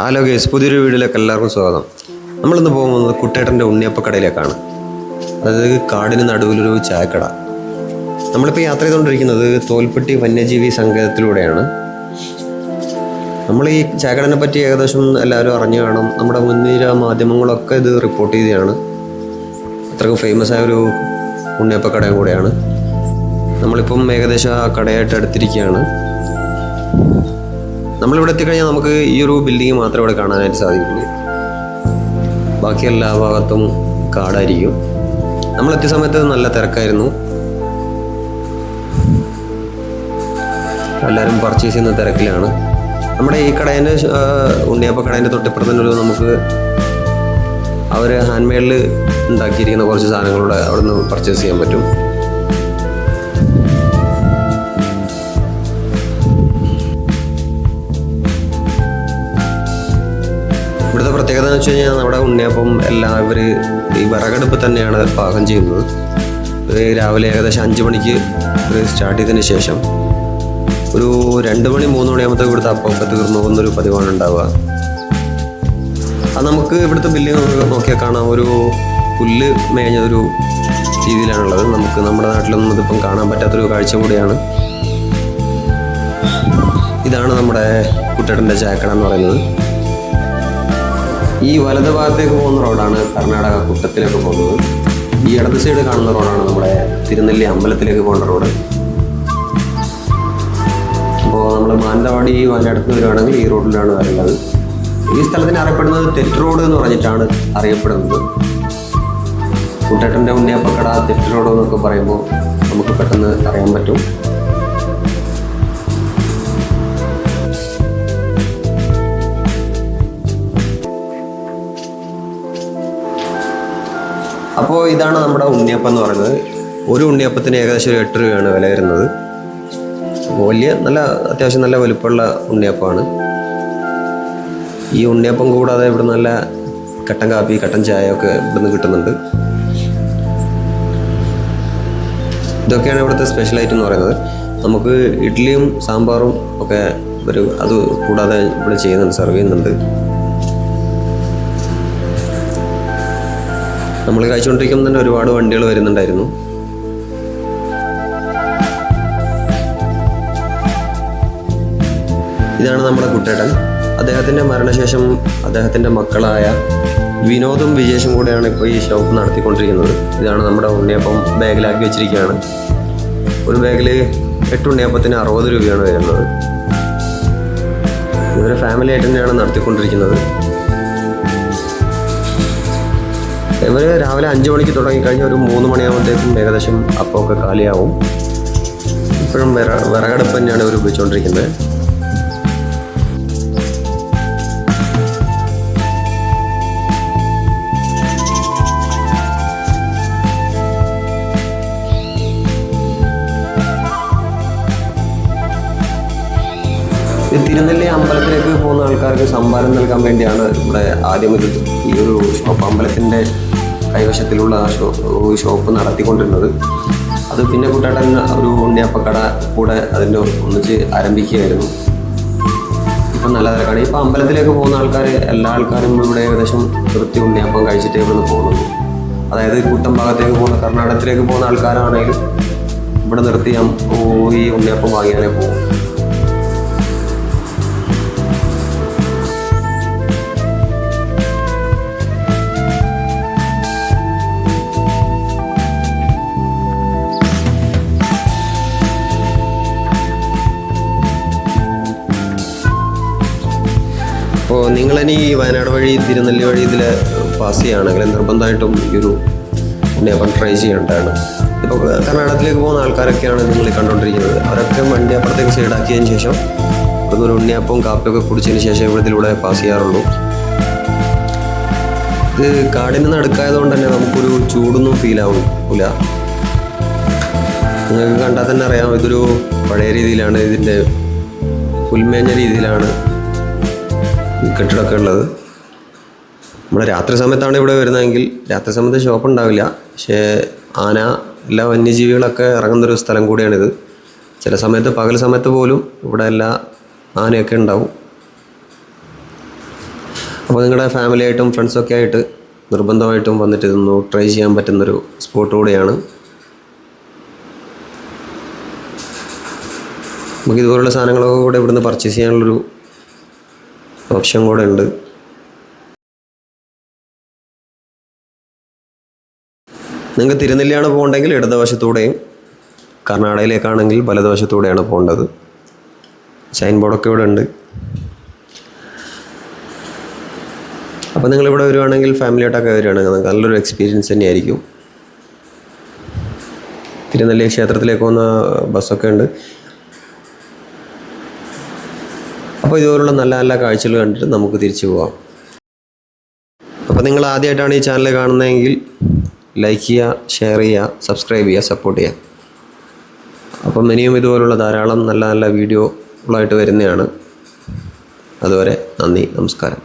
Hello guys പുതിയൊരു വീഡിയോയിലേക്ക് എല്ലാവർക്കും സ്വാഗതം. നമ്മളിന്ന് പോകുന്നത് കുട്ടേട്ടന്റെ ഉണ്ണിയപ്പക്കടയിലേക്കാണ്. അതായത് കാടിന് നടുവിലൊരു ചായക്കട. നമ്മളിപ്പോൾ യാത്ര ചെയ്തുകൊണ്ടിരിക്കുന്നത് തോൽപ്പെട്ടി വന്യജീവി സങ്കേതത്തിലൂടെയാണ്. നമ്മൾ ഈ ചായക്കടനെ പറ്റി ഏകദേശം എല്ലാവരും അറിഞ്ഞു കാണും. നമ്മുടെ മുൻനിര മാധ്യമങ്ങളൊക്കെ ഇത് റിപ്പോർട്ട് ചെയ്തതാണ് അത്രയ്ക്കും ഫേമസ് ആയ ഒരു ഉണ്ണിയപ്പക്കടയും കൂടെയാണ്. നമ്മളിപ്പം ഏകദേശം ആ കടയായിട്ട് അടുത്തിരിക്കുകയാണ്. നമ്മളിവിടെ എത്തിക്കഴിഞ്ഞാൽ നമുക്ക് ഈ ഒരു ബിൽഡിംഗ് മാത്രമേ ഇവിടെ കാണാനായിട്ട് സാധിക്കുള്ളൂ. ബാക്കി എല്ലാ ഭാഗത്തും കാടായിരിക്കും. നമ്മൾ എത്തിയ സമയത്ത് നല്ല തിരക്കായിരുന്നു. എല്ലാവരും പർച്ചേസ് ചെയ്യുന്ന തിരക്കിലാണ്. നമ്മുടെ ഈ കടേന്റെ ഉണ്ണിയപ്പ കടേന്റെ തൊട്ടിപ്പുറത്ത് തന്നെ നമുക്ക് അവർ ഹാൻഡ് മെയ്ഡിൽ ഉണ്ടാക്കിയിരിക്കുന്ന കുറച്ച് സാധനങ്ങളുടെ അവിടെ നിന്ന് പർച്ചേസ് ചെയ്യാൻ പറ്റും. പ്രത്യേകത എന്ന് വെച്ച് കഴിഞ്ഞാൽ നമ്മുടെ ഉണ്ണിയപ്പം എല്ലാം ഇവർ ഈ വിറകടുപ്പ് തന്നെയാണ് പാകം ചെയ്യുന്നത്. രാവിലെ ഏകദേശം അഞ്ച് മണിക്ക് സ്റ്റാർട്ട് ചെയ്തതിന് ശേഷം ഒരു രണ്ട് മണി മൂന്ന് മണിയാകുമ്പോൾ ഇവിടുത്തെ അപ്പമൊക്കെ തീർന്നു പോകുന്നൊരു പതിവാണ് ഉണ്ടാവുക. അത് നമുക്ക് ഇവിടുത്തെ ബില്ലിംഗ് നോക്കിയാൽ കാണാം. ഒരു പുല്ല് മേഞ്ഞൊരു രീതിയിലാണുള്ളത്. നമുക്ക് നമ്മുടെ നാട്ടിലൊന്നും ഇതിപ്പം കാണാൻ പറ്റാത്തൊരു കാഴ്ച കൂടിയാണ്. ഇതാണ് നമ്മുടെ കുട്ടേട്ടന്റെ ചായക്കട എന്ന് പറയുന്നത്. ഈ വലത് ഭാഗത്തേക്ക് പോകുന്ന റോഡാണ് കർണാടക കുട്ടത്തിലേക്ക് പോകുന്നത്. ഈ ഇടത് സൈഡ് കാണുന്ന റോഡാണ് നമ്മുടെ തിരുനെല്ലി അമ്പലത്തിലേക്ക് പോകേണ്ട റോഡ്. അപ്പോൾ നമ്മൾ മാനന്തവാടി നിന്ന് വരുവാണെങ്കിൽ ഈ റോഡിലാണ് വരുന്നത് ഈ സ്ഥലത്തിന് അറിയപ്പെടുന്നത് തെറ്റ് റോഡ് എന്ന് പറഞ്ഞിട്ടാണ് അറിയപ്പെടുന്നത്. കുട്ടേട്ടന്റെ ഉണ്ണിയപ്പക്കട തെറ്റ് റോഡ് എന്നൊക്കെ പറയുമ്പോൾ നമുക്ക് പെട്ടെന്ന് അറിയാൻ പറ്റും. അപ്പോൾ ഇതാണ് നമ്മുടെ ഉണ്ണിയപ്പം എന്ന് പറയുന്നത്. ഒരു ഉണ്ണിയപ്പത്തിന് ഏകദേശം ഒരു എട്ട് രൂപയാണ് വില വരുന്നത്. വലിയ നല്ല അത്യാവശ്യം നല്ല വലുപ്പമുള്ള ഉണ്ണിയപ്പമാണ്. ഈ ഉണ്ണിയപ്പം കൂടാതെ ഇവിടെ നല്ല കട്ടൻ കാപ്പി കട്ടൻ ചായ ഒക്കെ ഇവിടുന്ന് കിട്ടുന്നുണ്ട്. ഇതൊക്കെയാണ് ഇവിടുത്തെ സ്പെഷ്യൽ ഐറ്റം എന്ന് പറയുന്നത്. നമുക്ക് ഇഡ്ഡലിയും സാമ്പാറും ഒക്കെ ഒരു അത് കൂടാതെ ഇവിടെ ചെയ്യുന്നുണ്ട് സെർവ് ചെയ്യുന്നുണ്ട്. നമ്മൾ കഴിച്ചുകൊണ്ടിരിക്കുമ്പോൾ തന്നെ ഒരുപാട് വണ്ടികൾ വരുന്നുണ്ടായിരുന്നു. ഇതാണ് നമ്മുടെ കുട്ടേട്ടൻ. അദ്ദേഹത്തിന്റെ മരണശേഷം അദ്ദേഹത്തിന്റെ മക്കളായ വിനോദും വിജേഷും കൂടെയാണ് ഇപ്പോൾ ഈ ഷോപ്പ് നടത്തിക്കൊണ്ടിരിക്കുന്നത്. ഇതാണ് നമ്മുടെ ഉണ്ണിയപ്പം ബാഗിലാക്കി വെച്ചിരിക്കുകയാണ്. ഒരു ബാഗിൽ എട്ട് ഉണ്ണിയപ്പത്തിന് അറുപത് രൂപയാണ് വരുന്നത്. ഇവരെ ഫാമിലി ആയിട്ട് തന്നെയാണ് നടത്തിക്കൊണ്ടിരിക്കുന്നത്. ഇവർ രാവിലെ അഞ്ച് മണിക്ക് തുടങ്ങിക്കഴിഞ്ഞാൽ ഒരു മൂന്ന് മണിയാകുമ്പോഴത്തേക്കും ഏകദേശം അപ്പമൊക്കെ കാലിയാവും. ഇപ്പോഴും വിറ വിറകടുപ്പ് തന്നെയാണ് ഇവർ ഉപയോഗിച്ചുകൊണ്ടിരിക്കുന്നത് തിരുനെല്ലി അമ്പലത്തിലേക്ക് പോകുന്ന ആൾക്കാർക്ക് സംഭാരം നൽകാൻ വേണ്ടിയാണ് ഇവിടെ ആദ്യം ഈ ഒരു അമ്പലത്തിന്റെ കൈവശത്തിലുള്ള ഷോ ഷോപ്പ് നടത്തിക്കൊണ്ടിരുന്നത്. അത് പിന്നെ കുട്ടേട്ടൻ ഒരു ഉണ്ണിയപ്പക്കട കൂടെ അതിന്റെ ഒന്നിച്ച് ആരംഭിക്കുകയായിരുന്നു. ഇപ്പം നല്ല തിരക്കാണ്. ഇപ്പം അമ്പലത്തിലേക്ക് പോകുന്ന ആൾക്കാർ എല്ലാ ആൾക്കാരും ഇവിടെ ഏകദേശം വൃത്തി ഉണ്ണിയപ്പം കഴിച്ചിട്ടേ ഇവിടുന്ന് പോകുന്നുള്ളൂ. അതായത് കൂട്ടം ഭാഗത്തേക്ക് പോകുന്ന കർണാടകത്തിലേക്ക് പോകുന്ന ആൾക്കാരാണെങ്കിൽ ഇവിടെ നിർത്തി ഈ ഉണ്ണിയപ്പം വാങ്ങിയാലേ പോകും അപ്പോൾ നിങ്ങളിനി ഈ വയനാട് വഴി തിരുനെല്ലി വഴി ഇതിൽ പാസ് ചെയ്യുകയാണെങ്കിൽ നിർബന്ധമായിട്ടും ഈ ഒരു നേപ്പം ട്രൈ ചെയ്യേണ്ടതാണ്. ഇപ്പോൾ കർണാടകത്തിലേക്ക് പോകുന്ന ആൾക്കാരൊക്കെയാണ് നിങ്ങൾ കണ്ടുകൊണ്ടിരിക്കുന്നത്. അവരൊക്കെ വണ്ടി അപ്പുറത്തേക്ക് സൈഡാക്കിയതിന് ശേഷം ഇവിടുന്ന് ഒരു ഉണ്ണിയപ്പവും കാപ്പിയൊക്കെ കുടിച്ചതിന് ശേഷം ഇവിടെ ഇതിലൂടെ പാസ് ചെയ്യാറുള്ളൂ. ഇത് കാടിന് നടുക്കായതുകൊണ്ട് തന്നെ നമുക്കൊരു ചൂടൊന്നും ഫീൽ ആവില്ല നിങ്ങൾക്ക് കണ്ടാൽ തന്നെ അറിയാം ഇതൊരു പഴയ രീതിയിലാണ് ഇതിന്റെ പുൽമേഞ്ഞ രീതിയിലാണ്. കെട്ടിടമൊക്കെ ഉള്ളത്. നമ്മൾ രാത്രി സമയത്താണ് ഇവിടെ വരുന്നതെങ്കിൽ രാത്രി സമയത്ത് ഷോപ്പ് ഉണ്ടാവില്ല. പക്ഷേ ആന എല്ലാ വന്യജീവികളൊക്കെ ഇറങ്ങുന്നൊരു സ്ഥലം കൂടിയാണിത്. ചില സമയത്ത് പകൽ സമയത്ത് പോലും ഇവിടെ എല്ലാ ആനയൊക്കെ ഉണ്ടാവും. അപ്പോൾ നിങ്ങളുടെ ഫാമിലി ആയിട്ടും ഫ്രണ്ട്സൊക്കെ ആയിട്ട് നിർബന്ധമായിട്ടും വന്നിട്ട് ഇതൊന്ന് ട്രൈ ചെയ്യാൻ പറ്റുന്നൊരു സ്പോട്ട് കൂടിയാണ്. നമുക്ക് ഇതുപോലുള്ള സാധനങ്ങളൊക്കെ കൂടെ ഇവിടുന്ന് പർച്ചേസ് ചെയ്യാനുള്ളൊരു ഓപ്ഷൻ കൂടെ ഉണ്ട്. നിങ്ങൾക്ക് തിരുനെല്ലിയാണ് പോകേണ്ടെങ്കിൽ ഇടതുവശത്തൂടെയും കർണാടകയിലേക്കാണെങ്കിൽ വലതുവശത്തൂടെയാണ് പോകേണ്ടത്. സൈൻ ബോർഡൊക്കെ ഇവിടെ ഉണ്ട്. അപ്പോൾ നിങ്ങളിവിടെ വരുവാണെങ്കിൽ ഫാമിലിയായിട്ടൊക്കെ വരികയാണെങ്കിൽ നിങ്ങൾക്ക് നല്ലൊരു എക്സ്പീരിയൻസ് തന്നെയായിരിക്കും. തിരുനെല്ലി ക്ഷേത്രത്തിലേക്ക് പോകുന്ന ബസ്സൊക്കെ ഉണ്ട്. അപ്പോൾ ഇതുപോലുള്ള നല്ല നല്ല കാഴ്ചകൾ കണ്ടിട്ട് നമുക്ക് തിരിച്ചു പോകാം അപ്പോൾ നിങ്ങൾ ആദ്യമായിട്ടാണ് ഈ ചാനൽ കാണുന്നതെങ്കിൽ ലൈക്ക് ചെയ്യുക ഷെയർ ചെയ്യുക സബ്സ്ക്രൈബ് ചെയ്യുക സപ്പോർട്ട് ചെയ്യുക. അപ്പം ഇനിയും ഇതുപോലുള്ള ധാരാളം നല്ല നല്ല വീഡിയോകളായിട്ട് വരുന്നതാണ്. അതുവരെ നന്ദി നമസ്കാരം.